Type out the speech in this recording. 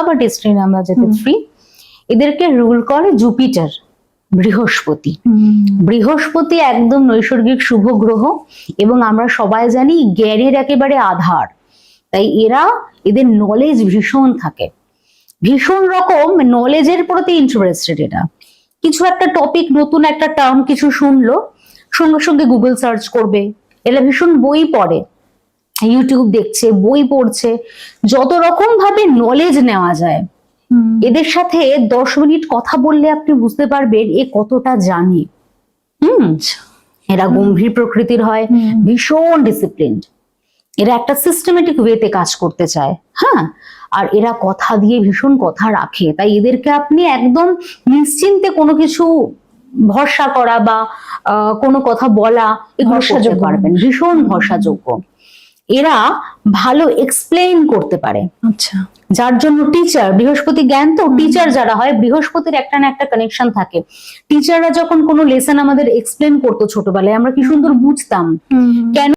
আবার ডেস্টিনি আমরা যেতে ফ্রি এদেরকে রুল করে জুপিটার বৃহস্পতি। বৃহস্পতি একদম নৈসর্গিক শুভ গ্রহ এবং আমরা সবাই জানি জ্ঞানের একেবারে আধার। তাই এরা এদের নলেজ ভীষণ থাকে। ভীষণ রকম নলেজের প্রতি ইন্টারেস্টেড এটা কিছু একটা টপিক নতুন একটা টার্ম কিছু শুনলো সঙ্গে সঙ্গে গুগল সার্চ করবে। এরা ভীষণ বই পড়ে। ইউটিউব দেখছে বই পড়ছে যত রকম ভাবে নলেজ নেওয়া যায় এদের সাথে দশ মিনিট কথা বললে আপনি বুঝতে পারবেন এ কতটা জানে। হুম? এরা গম্ভীর প্রকৃতির হয় ভীষণ ডিসিপ্লিনড এরা একটা সিস্টেমেটিক ওয়েতে কাজ করতে চায় হ্যাঁ? আর এরা কথা দিয়ে ভীষণ কথা রাখে তাই এদেরকে আপনি একদম নিশ্চিন্তে কোনো কিছু ভরসা করা বা কোনো কথা বলা এগুলো করতে ভরসাযোগ্য পারবেন। ভীষণ ভরসাযোগ্য। এরা ভালো এক্সপ্লেইন করতে পারে। আচ্ছা। যার জন্য টিচার বৃহস্পতি জ্ঞান তো টিচার যারা হয় বৃহস্পতির একটা না একটা কানেকশন থাকে। টিচাররা যখন কোনো লেসন আমাদের এক্সপ্লেন করতো ছোটবেলায় আমরা কি সুন্দর বুঝতাম। কেন